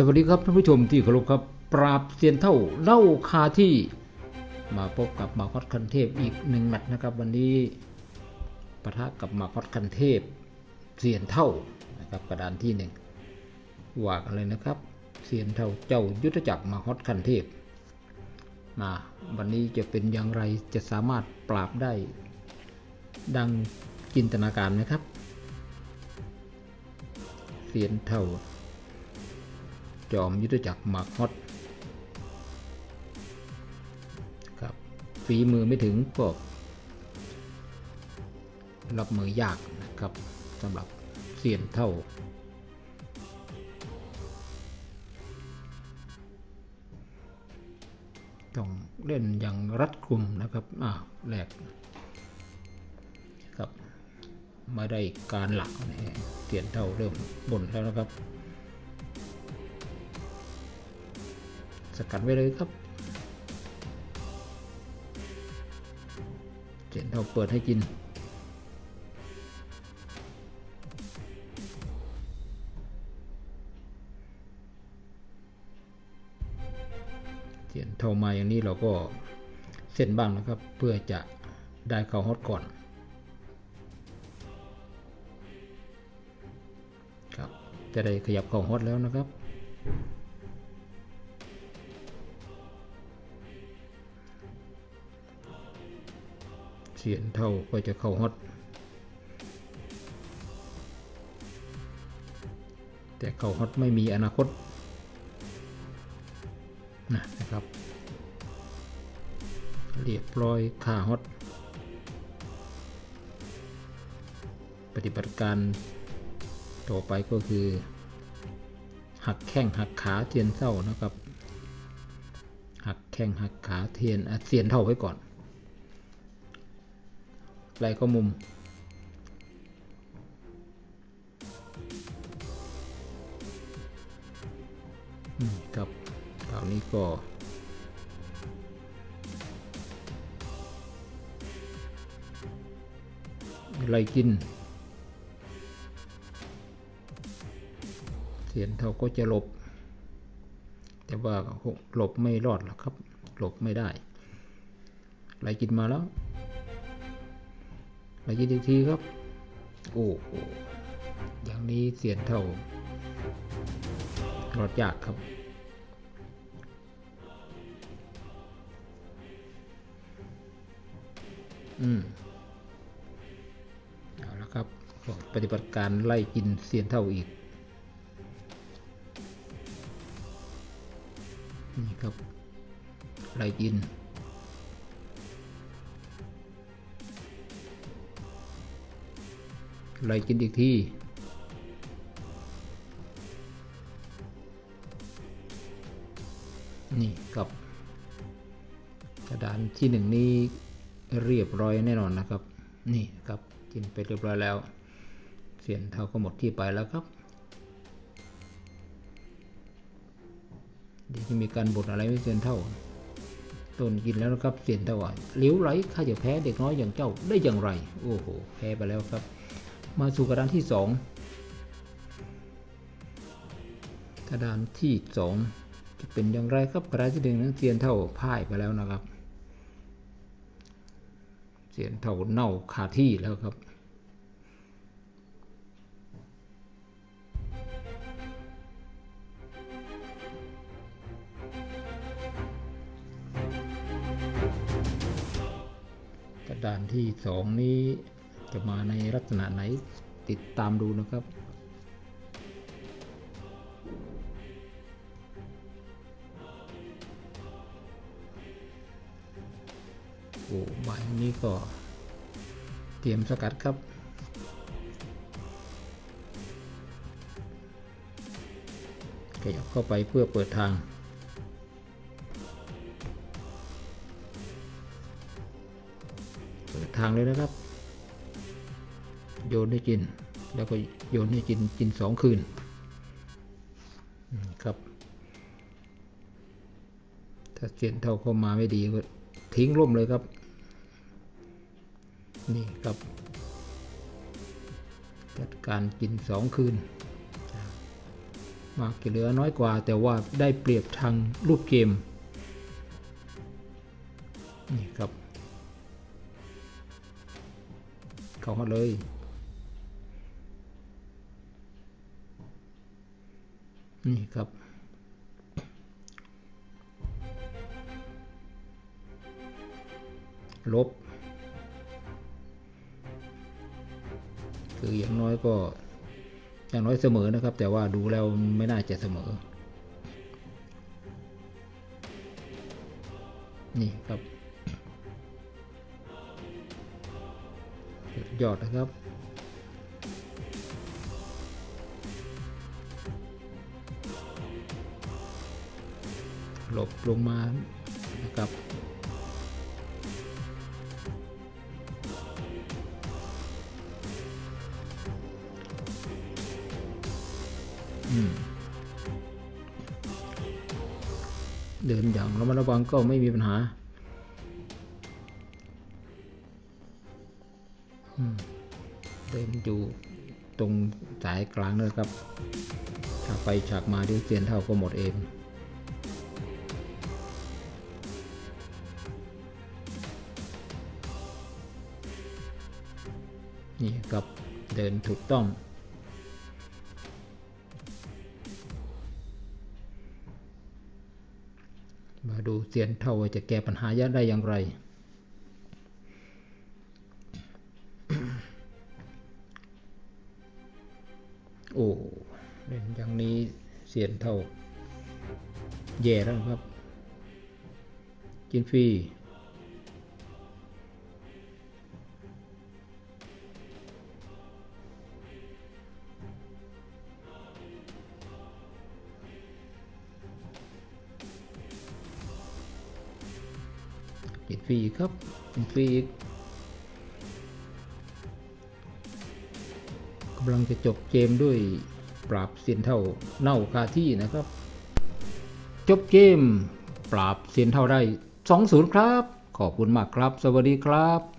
สวัสดีครับท่านผู้ชมที่เคารพครับ ปราบเซียนเท่าเล่าคาที่มาพบกับมาคอดคันเทพอีกหนึ่งแมตช์นะครับ วันนี้ปะทะกับมาคอดคันเทพเซียนเท่านะครับกระดานที่หนึ่งว่ากันเลยนะครับเซียนเท่าเจ้ายุทธจักรมาคอดคันเทพมาวันนี้จะเป็นอย่างไรจะสามารถปราบได้ ดังจินตนาการไหมครับเซียนเท่า จอมยุทธจักรมาคอดครับฝีมือไม่ถึงก็รับมือยากนะครับสำหรับเสียนเท่า ต้องเล่นอย่างรัดกุมนะครับ อ่าแรกครับไม่ได้การหลักนะฮะเสียนเท่าเริ่มบ่นแล้วนะครับ สกัดไว้เลยครับเจนเทาเปิดให้กิน เจียนเท่ามาอย่างนี้เราก็เส้นบ้างนะครับ เพื่อจะได้เข้าฮอตก่อนครับจะได้ขยับข้าฮอตแล้วนะครับ เสียนเท่าก็จะเข้าฮอต แต่เข้าฮอตไม่มีอนาคตนะนะครับ เรียบร้อยค่าฮอต ปฏิบัติการต่อไปก็คือ หักแข้งหักขาเทียนเท่านะครับ หักแข้งหักขาเทียนเสียนเท่าไว้ก่อน ไหลเข้ามุมครับคราวนี้ก็ไล่กิน เสียนเท่าก็จะหลบ แต่ว่าหลบไม่รอดหรอกครับ หลบไม่ได้ไล่กินมาแล้ว มายินอีกทีครับ โอ้โหอย่างนี้เสียนเท่ารอดยากครับอืมเอาละครับปฏิบัติการไล่กินเสียนเท่าอีก นี่ครับไล่กิน ไล่กินอีกทีนี่กับกระดานที่หนึ่งนี้เรียบร้อยแน่นอนนะครับ นี่ครับกินไปเรียบร้อยแล้วเสียนเท่าก็หมดที่ไปแล้วครับเดี๋ยวจะมีการบดอะไรไม่เสียนเท่าต้นกินแล้วนะครับเสียนเท่าอะเลี้ยวไหลข้าจะแพ้เด็กน้อยอย่างเจ้าได้อย่างไร โอ้โหแพ้ไปแล้วครับ มาสู่กระดานที่สองกระดานที่สองจะเป็นอย่างไรครับกระดานที่หนึ่งนั้นเสียนเท่าพ่ายไปแล้วนะครับเสียนเท่าเน่าคาที่แล้วครับกระดานที่สองนี้ จะมาในลักษณะไหนติดตามดูนะครับ โอ้ใบนี้ก็เตรียมสกัดครับขยับเข้าไปเพื่อเปิดทางเปิดทางเลยนะครับ โยนให้กิน แล้วก็โยนให้กินกินสองคืนครับ ถ้าเสียนเท่าเข้ามาไม่ดีก็ทิ้งร่มเลยครับ นี่ครับ จัดการกินสองคืน มาเกเหลือน้อยกว่า แต่ว่าได้เปรียบทางรูปเกม นี่ครับ เข้ามาเลย นี่ครับ ลบ คืออย่างน้อยก็อย่างน้อยเสมอนะครับ แต่ว่าดูแล้วไม่น่าจะเสมอ นี่ครับยอดนะครับ หลบลงมานะครับเดินอย่างระมัดระวังก็ไม่มีปัญหาเดินอยู่ตรงสายกลางเลยครับ ถ้าไปฉากมาเดี๋ยวเสียนเท่าก็หมดเอง เดินถูกต้อง มาดูเสียนเท่าจะแก้ปัญหายาได้อย่างไรโอ้เล่นอย่างนี้เสียนเท่าแย่แล้วครับ กินฟรี ฟรีครับเป็นฟรีอีกกำลังจะจบเกมด้วยปราบเซียนเท่าเน่าคาที่นะครับ จบเกม ปราบเซียนเท่าได้ 2-0 ครับ ขอบคุณมากครับ สวัสดีครับ